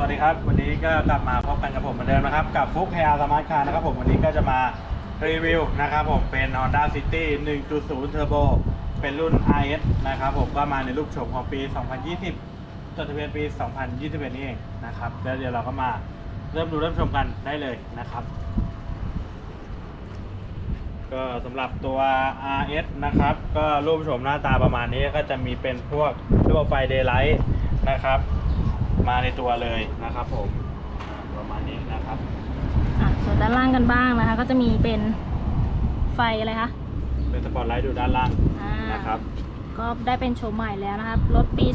สวัสดีครับ วันนี้ก็กลับมาพบกันกับผมเหมือนเดิมนะครับ กับฟุกแฮร์สมาร์ทคาร์นะครับผมวันนี้ก็จะมารีวิวนะครับผมเป็น Honda City 1.0 Turbo เป็นรุ่น RS นะครับผมก็มาในรูปโฉมของปี 2020จดทะเบียนปี 2021 นี่เองนะครับแล้วเดี๋ยวเราก็มาเริ่มดูเริ่มชมกันได้เลยนะครับ ก็สำหรับตัว RS นะครับ ก็รูปโฉมหน้าตาประมาณนี้ก็จะมีเป็นพวกระบบไฟ Daylight นะครับ มาในตัวเลยนะครับผมอ่าประมาณนี้นะครับ อะส่วนด้านล่างกันบ้างนะคะ ก็จะมีเป็นไฟอะไรคะเป็นสปอตไลท์ดูด้านล่างอ่านะครับ ก็ได้เป็นโฉมใหม่แล้วนะคะรถปี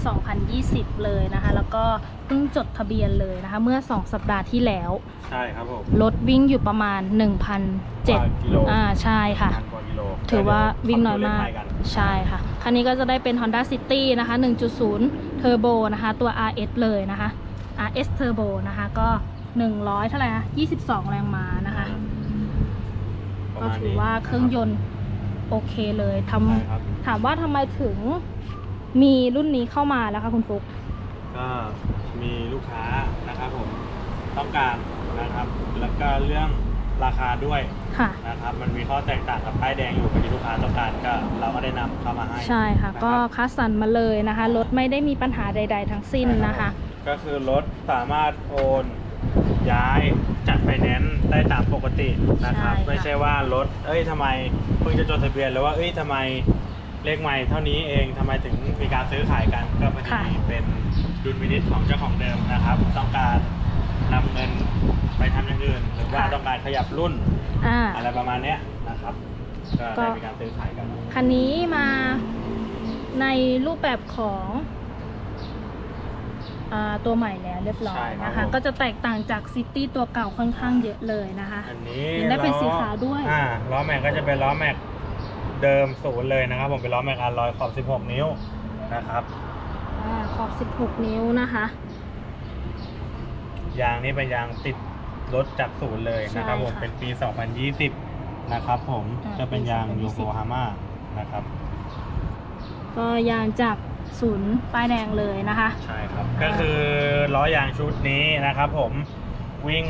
2020 เลยนะคะ แล้วก็เพิ่งจดทะเบียนเลยนะคะ เมื่อ 2 สัปดาห์ที่แล้ว ใช่ครับผมรถวิ่งอยู่ประมาณ กว่ากิโล 1,007อ่าใช่ค่ะ พันกว่ากิโลถือว่าวิ่งน้อยมากเดี๋วเขดูเลขใหนใช่ค่ะ คันนี้ก็จะได้เป็น Honda City นะคะ 1.0 Turbo นะคะ ตัว RS เลยนะคะ RS Turbo นะคะ ก็ 100 เท่าไหร่นะ22 แรงม้านะคะประก็มาณถือนี้ว่าเครื่องยนต์โอเคเลยทใช่ครับำถามว่าทำไมถึงมีรุ่นนี้เข้ามาแล้วคะคุณฟุก ก็มีลูกค้านะครับผมต้องการนะครับ แล้วก็เรื่อง ราคาด้วยค่ะ นะครับ มันมีข้อแตกต่างกับป้ายแดงอยู่ที่ลูกค้าต้องการก็เราก็ได้นำเข้ามาให้ ใช่ค่ะนรับก็คัสสันมาเลยนะคะรถไม่ได้มีปัญหาใด ๆ ทั้งสิ้นนะคะ ก็คือรถสามารถโอนย้ายจัดไฟแนนซ์ได้ตามปกตินะครับ ใช่ค่ะ ไม่ใช่ว่ารถ เอ้ยทำไมเพิ่งจะจดทะเบียนแล้วว่าเอ้ยทำไมเลขใหม่เท่านี้เองทำไมถึงมีการซื้อขายกันก็พอดีเป็นดุลพินิจของเจ้าของเดิมนะครับ ต้องการ นำเงินไปทำอย่างอื่น หรือว่าต้องการขยับรุ่นอ่า อะไรประมาณเนี้ยนะครับ ก็ก็ ได้มีการซื้อขายกัน คันนี้มาในรูปแบบของอาตัวใหม่แล้วเรียบร้อยนะคะก็จะแตกต่างจากซิตี้ตัวเก่าค่อนข้างเยอะเลยนะคะ อันนี้เห็นได้เป็นล้อสีขาวด้วย อ่าล้อแม็กก็จะเป็นล้อแม็กเดิมศูนย์เลยนะครับ ผมเป็นล้อแม็กอัลลอยขอบ 16 นิ้วนะครับอ่าขอบ 16 นิ้วนะคะ ยางนี้เป็นยางติดรถจากศูนย์เลยนะครับใช่ผมค่ะเป็นปี 2020 นะครับผม อ่าจะเป็นยางปีโย2020โกฮาม่านะครับ ก็ยางจากศูนย์ป้ายแดงเลยนะคะ ใช่ครับอ่าก็คือล้อยางชุดนี้นะครับผมวิ่ง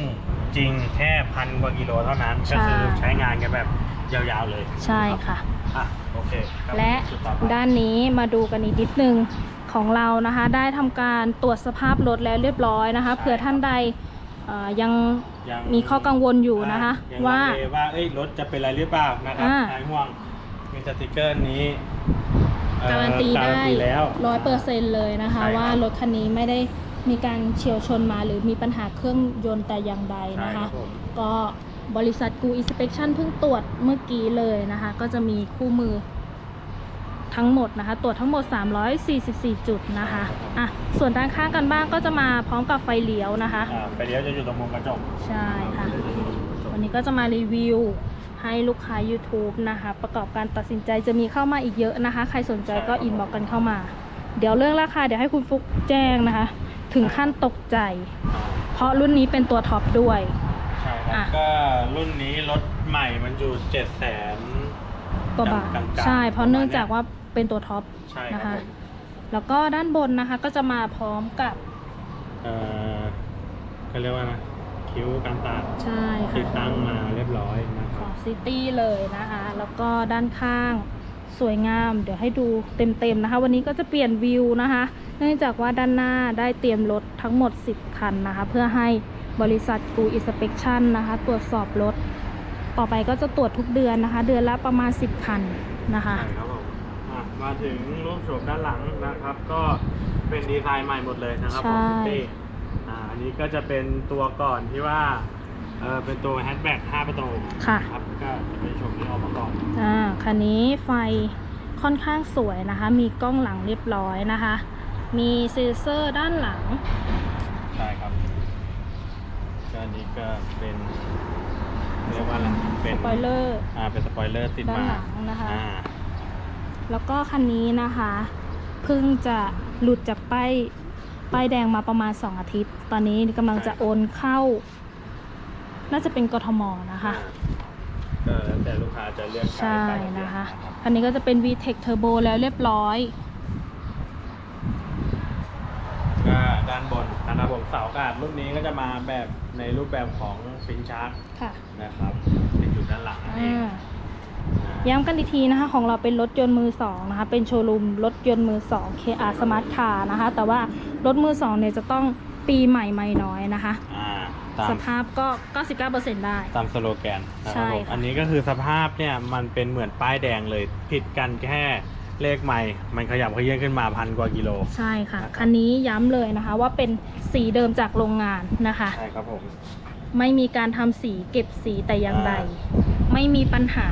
จริงแค่พันกว่ากิโลเท่านั้นก็คือใช้งานกันแบบยาวๆเลยใช่ค่ะ อะ โอเคก็และจุดต่อไปด้านนี้มาดูกันอีกนิดนึง ของเรานะคะ ได้ทำการตรวจสภาพรถแล้วเรียบร้อยนะคะเผื่อท่านใดเอ่อยังยังมีข้อกังวลอยู่นะคะ ยังว่าลังเลว่าเอ้ยรถจะเป็นอะไรหรือเปล่านะครับอ่า หายห่วงมีสติกเกอร์นี้เอ่อการันตีการัได้นตีแล้ว ร้อยเปอร์เซ็นเลยนะคะ ใช่ครับว่ารถคันนี้ไม่ได้มีการเฉียวชนมาหรือมีปัญหาเครื่องยนต์แต่อย่างใดใช่นะครัคะ บผม ก็บริษัทกูอินสเป t ชันเพิ่งตรวจเมื่อกี้เลยนะคะ ก็จะมีคู่มือ ทั้งหมดนะคะ ตรวจทั้งหมด 344 จุดนะคะอะส่วนด้านข้างกันบ้างก็จะมาพร้อมกับไฟเลี้ยวนะคะ อ่าไปเลี้ยวจะอยู่ตรงมุมกระจกใช่ค่ะ วันนี้ก็จะมารีวิวให้ลูกค้า YouTube นะคะ ประกอบการตัดสินใจจะมีเข้ามาอีกเยอะนะคะ ใครสนใจก็อินบอกกันเข้ามา เดี๋ยวเรื่องราคาเดี๋ยวให้คุณฟุกแจ้งนะคะ ถึงขั้นตกใจ เพราะรุ่นนี้เป็นตัวท็อปด้วย ใช่ครับอะ ก็รุ่นนี้รถใหม่มันอยู่เจ็ดแสน กว่าบาทกลางๆใช่ เพราะเนื่องจากว่า เป็นตัวท็อปใช่นะครัคะ บผมแล้วก็ด้านบนนะคะก็จะมาพร้อมกับเอ่อเขาเรียกว่านะคิ้วกันตัดใช่ติดค่ะตั้งมาเรียบร้อยนะคขรัอบ งซิตี้เลยนะคะ แล้วก็ด้านข้างสวยงาม เดี๋ยวให้ดูเต็มๆนะคะ วันนี้ก็จะเปลี่ยนวิวนะคะ เนื่องจากว่าด้านหน้าได้เตรียมรถทั้งหมด 10 คันนะคะ เพื่อให้บริษัทกูอินสเป t ชันนะคะ ตรวจสอบรถ ต่อไปก็จะตรวจทุกเดือนนะคะ เดือนละประมาณ 10 คันนะคะ ใช่ครับผ มอะมาถึงรูปโฉมด้านหลังนะครับ ก็เป็นดีไซน์ใหม่หมดเลยนะครับของใช่ ซิตี้อ่าอันนี้ก็จะเป็นตัวก่อนที่ว่าเออเป็นตัวแฮชแบ็ก5ประตูค่ะ ครับก็จะเป็นโฉมที่ออกมาก่อนอ่า คันนี้ไฟค่อนข้างสวยนะคะ มีกล้องหลังเรียบร้อยนะคะ มีเซ็นเซอร์ด้านหลัง ใช่ครับก็อันนี้ก็เป็นเรียกว่าอะไรเป็สนปอยเลอร์ อ่าเป็นสปอยเลอร์ติดด้านมาหลังนะคะ อ่า แล้วก็คันนี้นะคะเพิ่งจะหลุดจากป้ายป้ายแดงมาประมาณ 2 อาทิตย์ ตอนนี้กำลังจะโอนเข้า น่าจะเป็นกทมนะคะก็แล้วแต่ลูกค้าจะเลือกใช่ใช้ไปนะคะรับคันนี้ก็จะเป็น VTEC Turbo แล้วเรียบร้อยก็ด้านบนนะครับผมเสาอากาศรุ่นนี้ก็จะมาแบบในรูปแบบของฟินชาร์กค่ะนะครับติดอยู่ด้านหลังนั่นเองอ่านะ ย้ำกันอีกทีนะคะของเราเป็นรถยนต์มือสองนะคะเป็นโชว์รูมรถยนต์มือสอง KR Smart Car นะคะแต่ว่ารถมือสองเนี่ยจะต้องปีใหม่ไม่น้อยนะคะ อ่าตามสภาพก็ 99%ได้ ตามสโลแกนนะคใช่รับผมค่ะ อันนี้ก็คือสภาพเนี่ยมันเป็นเหมือนป้ายแดงเลย ผิดกันแค่เลขใหม่ มันขยับขยื่นขึ้นมาพันกว่ากิโล ใช่ค่ะ นะครับ คันนี้ย้ำเลยนะคะว่าเป็นสีเดิมจากโรงงานนะคะ ใช่ครับผม ไม่มีการทำสีเก็บสีแต่อย่างใดอ่ไม่มีปัญหา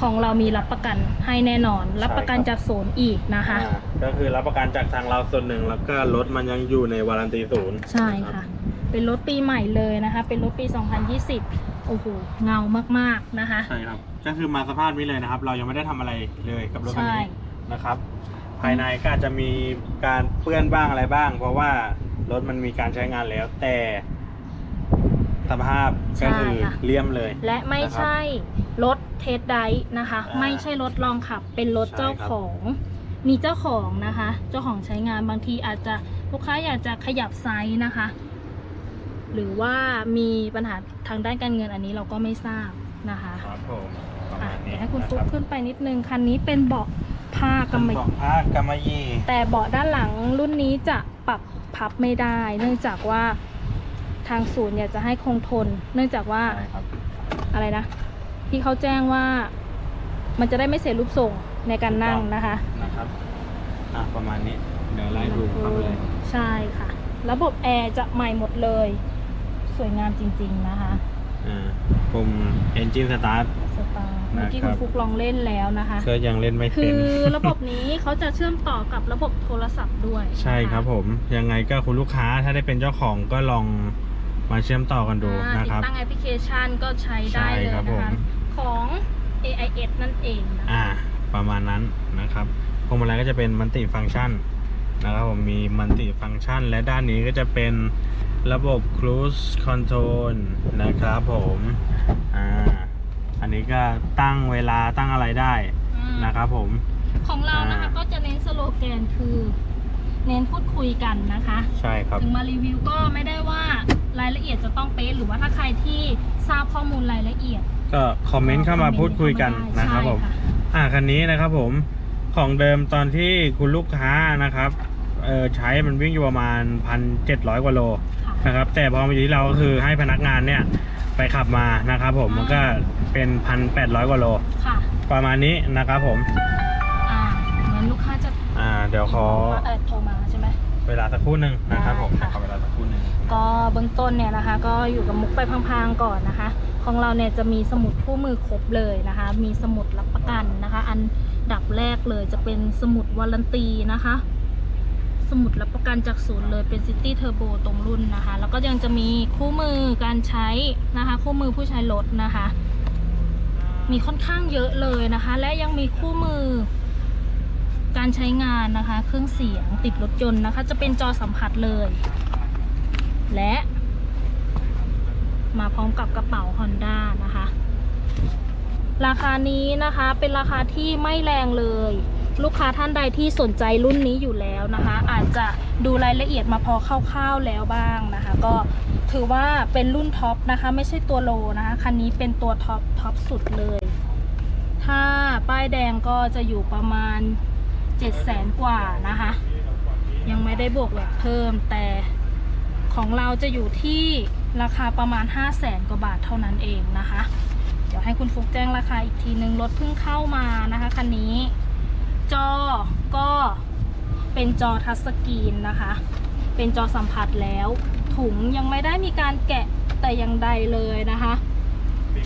ของเรามีรับประกันให้แน่นอน รับประกันใช่ครับจากศูนย์อีกนะคะอ่าก็คือรับประกันจากทางเราส่วนหนึ่งแล้วก็รถมันยังอยู่ในวารันตีศูนย์ใช่ค่ะ เป็นรถปีใหม่เลยนะคะ เป็นรถปี 2020 โอ้โห เงามากๆนะคะ ใช่ครับ ก็คือมาสภาพนี้เลยนะครับ เรายังไม่ได้ทำอะไรเลยกับรถคันใช่นี้นะครับ ภายในก็อาจจะมีการเปื้อนบ้างอะไรบ้าง เพราะว่ารถมันมีการใช้งานแล้วแต่สภาพก็คือใช่ค่ะเลี่ยมเลย และไม่ใช่รถเทสไดร์นะคะ อ่าไม่ใช่รถลองขับ เป็นรถใช่เจ้าครับของ มีเจ้าของนะคะ เจ้าของใช้งานบางทีอาจจะลูกค้าอยากจะขยับไซส์นะคะ หรือว่ามีปัญหาทางด้านการเงินอันนี้เราก็ไม่ทราบนะคะครับผมประอะมาณเดี๋นี้ยวให้คุณฟุกนะรับขึ้นไปนิดนึงคันนี้เป็นเบาะผ้ากำมะเบาะผ้ากำมะหยี่ แต่เบาะด้านหลังรุ่นนี้จะปรับพับไม่ได้ เนื่องจากว่าทางศูนย์อยากจะให้คงทน เนื่องจากว่า ใช่ครับอะไรนะ ที่เขาแจ้งว่ามันจะได้ไม่เสียรูปทรงในการนั่งนะคะ นะครับอะประมาณนี้เดี๋ยวไล่ดูเข้าไปเลยใช่ค่ะ ระบบแอร์จะใหม่หมดเลย สวยงามจริง ๆนะคะอ่าปุ่ม engine start สตาร์เมื่อกี้นะครัคุบณฟุกลองเล่นแล้วนะคะก็ยังเล่นไม่คืเป็นอระบบนี้เขาจะเชื่อมต่อกับระบบโทรศัพท์ด้วย ใช่ครับผม ยังไงก็คุณลูกค้าถ้าได้เป็นเจ้าของก็ลองมาเชื่อมต่อกันดูอ่านะครับติดตั้งแอปพลิเคชันก็ใช้ได้เลยใช่ครับนะผมคะ ของ AIS นั่นเองนะคะอ่า ประมาณนั้นนะครับพวงมาลัยก็จะเป็นมัลติฟัง c t ชันนะครับผมมีมัลติฟัง c t ชัน และด้านนี้ก็จะเป็นระบบ Cruise Control นะครับผมอ่าอันนี้ก็ตั้งเวลาตั้งอะไรได้อืมนะครับผม ของเรานะคะอ่าก็จะเน้นสโลแกนคือ เน้นพูดคุยกันนะคะ ใช่ครับ ถึงมารีวิวก็ไม่ได้ว่ารายละเอียดจะต้องเป๊ะหรือว่าถ้าใครที่ทราบข้อมูลรายละเอียด ก็คอมเมนต์เข้ามาพูดคุยกันนะครับผมใช่อ่าคันนี้นะครับผมของเดิมตอนที่คุณลูกค้านะครับเออใช้มันวิ่งอยู่ประมาณพันเจ็ดร้อยกว่าโลค่ะนะครับแต่พอมาอยู่ที่เราก็คือให้พนักงานเนี่ยไปขับมานะครับผมอืมมันก็เป็นพันแปดร้อยกว่าโลค่ะประมาณนี้นะครับผมอ่าเหมือนลูกค้าจะอ่าเดี๋ยวขอเออโทรมาใช่ไหมเวลาสักครู่หนึ่งนะครับผมได้ค่ะขอเวลาสักครู่หนึ่งก็เบื้องต้นเนี่ยนะคะ ก็อยู่กับมุกไปพังๆก่อนนะคะ ของเราเนี่ยจะมีสมุดคู่มือครบเลยนะคะ มีสมุดรับประกันนะคะ อันดับแรกเลยจะเป็นสมุดวารันตีนะคะ สมุดรับประกันจากศูนย์เลยเป็น City Turbo ตรงรุ่นนะคะ แล้วก็ยังจะมีคู่มือการใช้นะคะ คู่มือผู้ใช้รถนะคะ มีค่อนข้างเยอะเลยนะคะ และยังมีคู่มือการใช้งานนะคะ เครื่องเสียงติดรถยนต์นะคะ จะเป็นจอสัมผัสเลย และ มาพร้อมกับกระเป๋า Honda นะคะ ราคานี้นะคะเป็นราคาที่ไม่แรงเลย ลูกค้าท่านใดที่สนใจรุ่นนี้อยู่แล้วนะคะ อาจจะดูรายละเอียดมาพอคร่าวๆแล้วบ้างนะคะ ก็ถือว่าเป็นรุ่นท็อปนะคะ ไม่ใช่ตัวโลนะคะ คันนี้เป็นตัวท็อปท็อปสุดเลย ถ้าป้ายแดงก็จะอยู่ประมาณ7 0 0แสนกว่านะคะ ยังไม่ได้บวกแบบเพิ่มแต่ของเราจะอยู่ที่ ราคาประมาณ 5 0 0แสนกว่าบาทเท่านั้นเองนะคะ เดี๋ยวให้คุณฟุกแจ้งราคาอีกทีนึงรถเพิ่งเข้ามานะคะคันนี้ จอก็เป็นจอทัชสกรีนนะคะ เป็นจอสัมผัสแล้ว ถุงยังไม่ได้มีการแกะแต่อย่างใดเลยนะคะ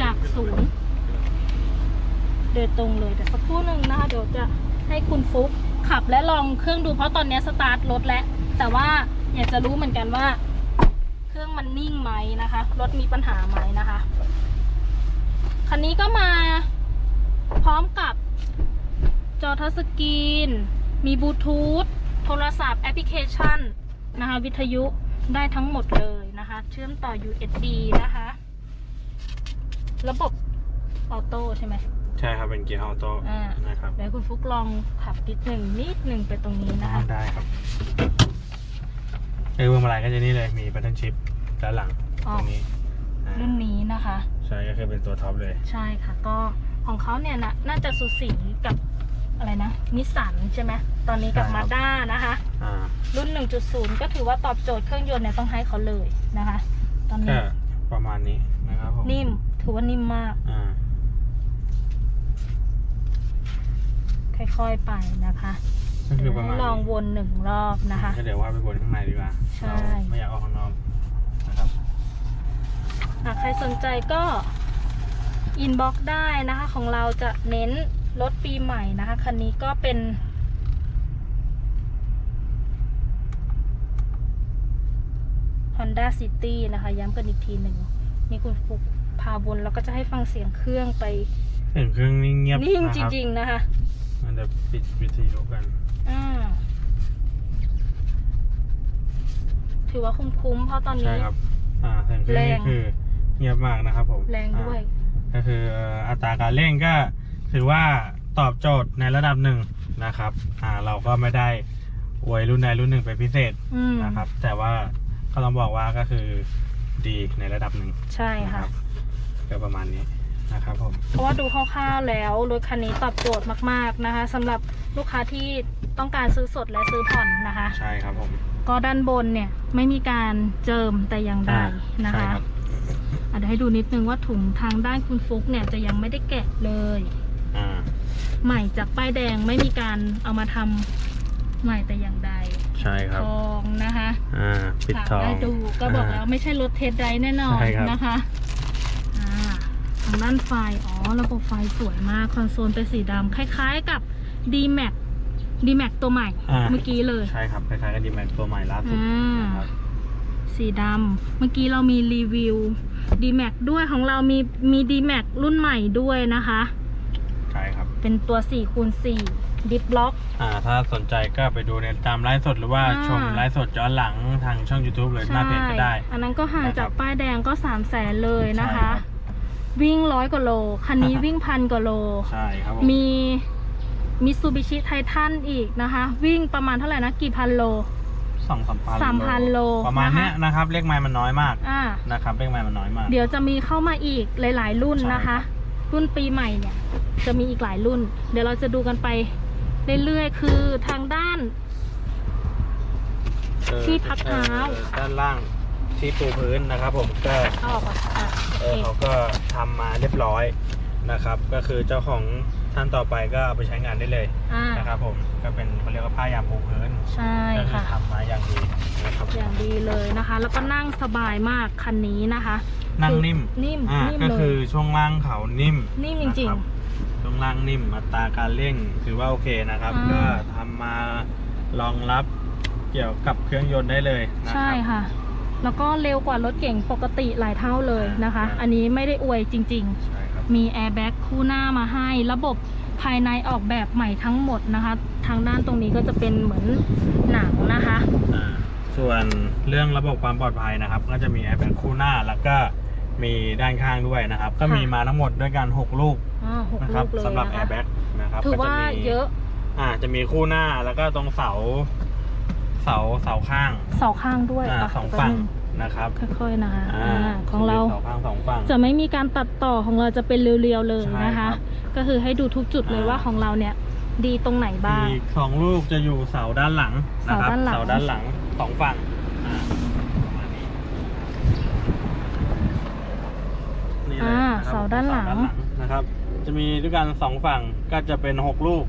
จากศูนย์โดยตรงเลยแต่สักครู่หนึ่งนะคะ เดี๋ยวจะให้คุณฟุกขับและลองเครื่องดูเพราะตอนนี้สตาร์ทรถแล้วแต่ว่าอยากจะรู้เหมือนกันว่า เครื่องมันนิ่งไหมนะคะ รถมีปัญหาไหมนะคะ คันนี้ก็มาพร้อมกับจอทัชสกรีน มีบลูทูธ โทรศัพท์แอปพลิเคชันนะคะ วิทยุได้ทั้งหมดเลยนะคะ เชื่อมต่อ USB นะคะ ระบบออโต้ใช่ไหมใช่ครับ เป็นเกียร์ออโต้อ่านะครับเดี๋ยวคุณฟุกลองขับนิดหนึ่งนิดหนึ่งไปตรงนี้นะคะ ได้ครับ คือพวงมาลัยก็จะนี่เลยมีบัตเทิลชิพด้านหลังอ๋อตรงนี้อ่ารุ่นนี้นะคะ ใช่ก็คือเป็นตัวท็อปเลย ใช่ค่ะก็ของเขาเนี่ยนะน่าจะสูสีกับอะไรนะนิสสันใช่ไหมตอนนี้กับใช่ครัมาบ ด้านะคะ อ่ารุ่น 1.0 ก็ถือว่าตอบโจทย์เครื่องยนต์เนี่ยต้องให้เขาเลยนะคะ ตอนก็นี้ประมาณนี้นะครับผมนิ่มถือว่านิ่มมาก อ่าค่อยๆไปนะคะ ก็คือประมาณลองนี้วนหนึ่งรอบนะคะ ก็เดี๋ยวว่าไปบนข้างในดีกว่าใช่เราไม่อยากออกข้างนอกนะครับหากใครสนใจก็อินบ็อกได้นะคะ ของเราจะเน้นรถปีใหม่นะคะ คันนี้ก็เป็น Honda City นะคะ ย้ำกันอีกทีหนึ่ง นี่คุณฟุกพาวนแล้วก็จะให้ฟังเสียงเครื่องไป เสียงเครื่องนิ่งเงียบนิ่งนะจครับริง ๆ นะคะ มันจะปิดวิทยุกัน อ่าถือว่าคุ้มๆเพราะตอนใช่นี้ครับ อ่าเสียงเครื่องแรนี่ง คือเงียบมากนะครับผมแรงด้วย อ่าก็คือเอ่ออัตราการเร่งก็ถือว่าตอบโจทย์ในระดับหนึ่งนะครับ อ่าเราก็ไม่ได้อวยรุ่นใดรุ่นหนึ่งเป็นพิเศษอืมนะครับ แต่ว่าก็ต้องบอกว่าก็คือดีในระดับหนึ่งใช่นะค่ะ ก็ประมาณนี้ นะครับผม เพราะว่าดูคร่าวๆแล้วรถคันนี้ตอบโจทย์มากๆนะคะสำหรับลูกค้าที่ต้องการซื้อสดและซื้อผ่อนนะคะ ใช่ครับผม ก็ด้านบนเนี่ยไม่มีการเจิมแต่อย่างใดอ่านะใช่คะครับอะเดี๋ยวให้ดูนิดนึงว่าถุงทางด้านคุณฟุกเนี่ยจะยังไม่ได้แกะเลย อ่าใหม่จากป้ายแดงไม่มีการเอามาทำใหม่แต่อย่างใดใช่ครับทองนะคะอ่า ปิดถามทองได้ดูก็บอกแล้วไม่ใช่รถเทสไดรฟ์แน่นอนใช่ครับ นะคะอ่า ทางด้านไฟ อ๋อ ระบบไฟสวยมาก คอนโซลเป็นสีดำคล้ายๆกับ D-Max D-Max ตัวใหม่ อ่า เมื่อกี้เลย ใช่ครับคล้ายๆกับดีแมนตัวใหม่ล่าสุดอ่า นะครับสีดำเมื่อกี้เรามีรีวิว D-Max ด้วยของเรามีมี D-Max รุ่นใหม่ด้วยนะคะ ใช่ครับ เป็นตัว4คูณ4ดิฟล็อก อ่า ถ้าสนใจก็ไปดูในตามไลฟ์สดหรือว่าอ่า ชมไลฟ์สดย้อนหลังทางช่อง YouTube หรือหน้าเพจก็ได้ อันนั้นก็ห่างนะครับจากป้ายแดงก็3 0 0แสนเลยนะใช่คะรับ วิ่งร้อยกว่าโล คันนี้วิ่งพันกว่าโล ใช่ครับผมมีมิซูบิชิไททันอีกนะคะ วิ่งประมาณเท่าไหร่นะ กี่พันโลสองสามพันสามพันโลประมาณเนี้ยนะคะนะครับ เลขไม้มันน้อยมากอ่านะครับ เลขไม้มันน้อยมาก เดี๋ยวจะมีเข้ามาอีกหลาย ๆ รุ่นนะคะใช่ครัรุ่นปีใหม่เนี่ย จะมีอีกหลายรุ่น เดี๋ยวเราจะดูกันไปเรื่อยๆคือทางด้านเออที่พักเท้าออด้านล่าง ที่ปูพื้นนะครับ ผมก็เอาออกก่อนอะโอเอเคอเขาก็ทำมาเรียบร้อยนะครับ ก็คือเจ้าของท่านต่อไปก็เอาไปใช้งานได้เลยอ่านะครับ ผมก็เป็นเขาเรียกว่าผ้ายางปูพื้นใช่ก็คือค่ะ ทำมาอย่างดีนะครับอย่างดีเลยนะคะ แล้วก็นั่งสบายมากคันนี้นะคะนั่งนิ่มคือนิ่มอ่านิ่มก็เลคือยช่วงล่างเขานิ่ม นิ่มจริง นะคบช่วงล่างนิ่มอัตราการเร่งถือว่าโอเคนะครับ อ่า ก็ทำมารองรับเกี่ยวกับเครื่องยนต์ได้เลยนะใช่ครับค่ะ แล้วก็เร็วกว่ารถเก่งปกติหลายเท่าเลยนะคะอ่าอันนี้ไม่ได้อวยจริงๆใช่ครับมีแอร์แบ็กคู่หน้ามาให้ ระบบภายในออกแบบใหม่ทั้งหมดนะคะ ทางด้านตรงนี้ก็จะเป็นเหมือนหนังนะคะ อ่าส่วนเรื่องระบบความปลอดภัยนะครับ ก็จะมีแอร์แบ็กคู่หน้าแล้วก็มีด้านข้างด้วยนะครับ ก็มีมาทั้งหมดด้วยกัน 6 ลูกอ่าหกนะคลูรับกเลยสำหรับนะแอคะร์แบ็กนะครับถือก็ว่าจะมีเยอะ อ่าจะมีคู่หน้าแล้วก็ตรงเสาเสาเสาข้างเสาข้างด้วยอ่าอะสองฝั่งนะครับ ค่อยๆนะคะอ่าอ่าของเราเสาข้างสองฝั่ง จะไม่มีการตัดต่อของเราจะเป็นเรียวๆเลยนะคะใช่ครับก็คือให้ดูทุกจุดเลยอ่า ว่าของเราเนี่ยดีตรงไหนบ้าง อีกสองลูกจะอยู่เสาด้านหลังนะครับเสาด้านหลัง เสาด้านหลังสองฝั่งอ่าประมาณนี้นี่เลยอ่านะครับเสาด้านหลัง เสนะครับ จะมีด้วยกันสองฝั่งก็จะเป็นหกลูก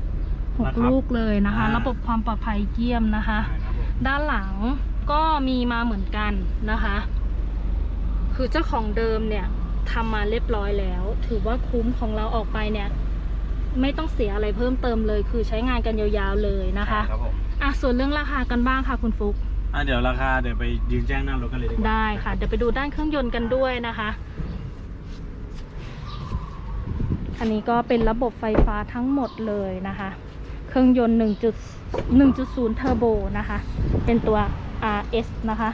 หกนะครับลูกเลยนะคะ อ่า ระบบความปลอดภัยเยี่ยมนะคะใช่ครับผม ด้านหลังก็มีมาเหมือนกันนะคะ คือเจ้าของเดิมเนี่ยทำมาเรียบร้อยแล้ว ถือว่าคุ้มของเราออกไปเนี่ย ไม่ต้องเสียอะไรเพิ่มเติมเลย คือใช้งานกันยาวๆเลยนะคะใช่ครับผมอะส่วนเรื่องราคากันบ้างค่ะคุณฟุก อะเดี๋ยวราคาเดี๋ยวไปยืนแจ้งหน้ารถกันเลยดีกว่าได้ค่ะ เดี๋ยวไปดูด้านเครื่องยนต์กันด้วยนะคะ อันนี้ก็เป็นระบบไฟฟ้าทั้งหมดเลยนะคะ เครื่องยนต์1.1.0 เทอร์โบนะคะ เป็นตัว RS นะคะ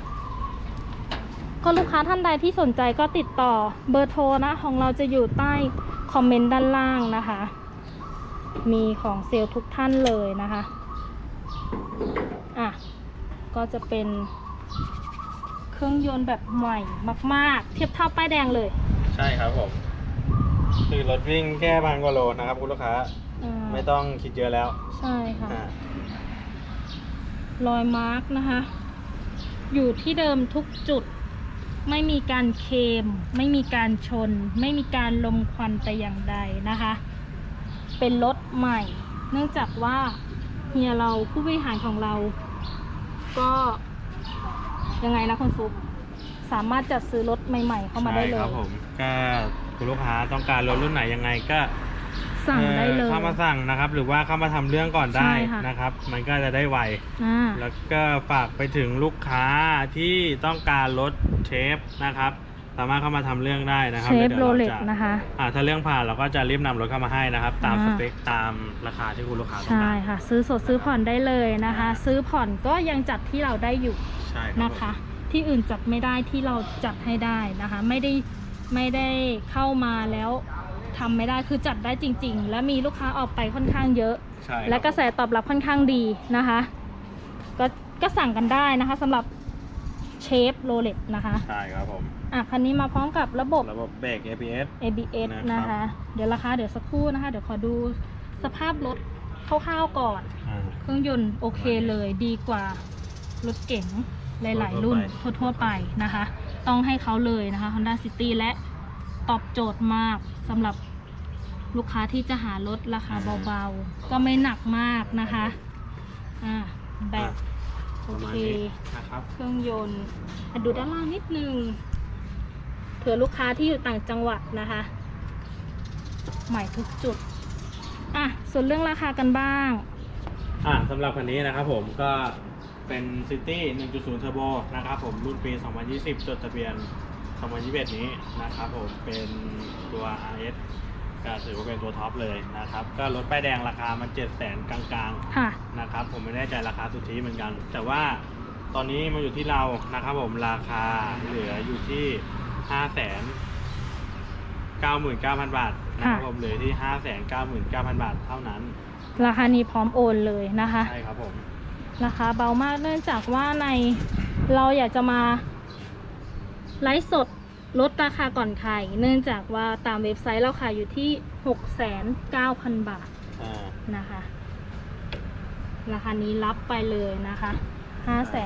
ก็ลูกค้าท่านใดที่สนใจก็ติดต่อเบอร์โทรนะ ของเราจะอยู่ใต้คอมเมนต์ด้านล่างนะคะ มีของเซลล์ทุกท่านเลยนะคะ อะ ก็จะเป็นเครื่องยนต์แบบใหม่มาก ๆ เทียบเท่าป้ายแดงเลย ใช่ครับผม คือรถวิ่งแค่พันกว่าโลนะครับคุณลูกค้า ไม่ต้องคิดเยอะแล้วใช่ค่ะอ่ารอยมาร์กนะคะ อยู่ที่เดิมทุกจุด ไม่มีการเคลมไม่มีการชน ไม่มีการลมควันแต่อย่างใดนะคะ เป็นรถใหม่ เนื่องจากว่าเฮียเราผู้บริหารของเรา ก็ยังไงนะคุณฟุกสามารถจัดซื้อรถใหม่ ๆ เข้ามาได้เลใช่ย ครับผมก็คุณลูกค้าต้องการรถรุ่นไหนยังไงก็ สั่งได้เลอ่อยเข้ามาสั่งนะครับ หรือว่าเข้ามาทำเรื่องก่อนได้ใช่ค่ะนะครับ มันก็จะได้ไวอ่าแล้วก็ฝากไปถึงลูกค้าที่ต้องการรถเชฟนะครับสามารถเข้ามาทำเรื่องได้นะครัเชฟดี๋ยวโรราเล็กจะนะคะอ่าถ้าเรื่องผ่านเราก็จะรีบนำรถเข้ามาให้นะครับ ตามอ่าสเปคตามราคาที่คุณลูกค้าต้องใช่การค่ะ ซื้อสดซื้อผ่อนได้เลยนะคะ ซื้อผ่อนก็ยังจัดที่เราได้อยู่ใช่ครับนะคะ ที่อื่นจัดไม่ได้ที่เราจัดให้ได้นะคะ ไม่ได้ไม่ได้เข้ามาแล้ว ทำไม่ได้คือจัดได้จริง ๆ และมีลูกค้าออกไปค่อนข้างเยอะ ใช่ครับและกระแสตอบรับค่อนข้างดีนะคะ ก็ก็สั่งกันได้นะคะสำหรับเชฟโรเล็นะคะใช่ครับผมอะคันนี้มาพร้อมกับระบบ ระบบเบรก ABS ABS นะครับ นะคะ เดี๋ยวราคาเดี๋ยวสักครู่นะคะ เดี๋ยวขอดูสภาพรถคร่าวๆก่อน อ่า เครื่องยนต์โอเคเลยดีกว่ารถเก๋งหลายๆ รุ่นทั่วไปทั่วๆไปนะคะ ต้องให้เขาเลยนะคะ Honda City และ ตอบโจทย์มากสำหรับลูกค้าที่จะหารถราคาเบาๆ ก็ไม่หนักมากนะคะอ่าแบบปโอระมาณเคนี้นะครับเครื่องยนต์อะดูด้านล่างนิดนึงเผื่อลูกค้าที่อยู่ต่างจังหวัดนะคะ ใหม่ทุกจุดอะส่วนเรื่องราคากันบ้าง อ่าสำหรับคันนี้นะครับผมก็เป็น City 1.0 Turbo นะครับผมรุ่นปี 2020 จดทะเบียน 2021 นี้นะครับผมเป็นตัว RS ก็ถือว่าเป็นตัวท็อปเลยนะครับ ก็รถป้ายแดงราคามัน7 0 0 0 0 0กลางค่ะ ๆนะครับ ผมไม่แน่ใจราคาสุทธิเหมือนกัน แต่ว่าตอนนี้มาอยู่ที่เรานะครับผมราคาเหลืออยู่ที่ 5 9 9 0 0 0 บาทนะครับค่ะ ผมเหลือที่ 5 9 9 0 0 0 บาทเท่านั้นราคานี้พร้อมโอนเลยนะคะ ใช่ครับผม ราคาเบามากเนื่องจากว่าในเราอยากจะมา ไลฟ์สดลดราคาก่อนใครเนื่องจากว่าตามเว็บไซต์เราขายอยู่ที่ 6,900 บาทอ่า นะคะ ราคานี้รับไปเลยนะคะ 5 0 0 0 0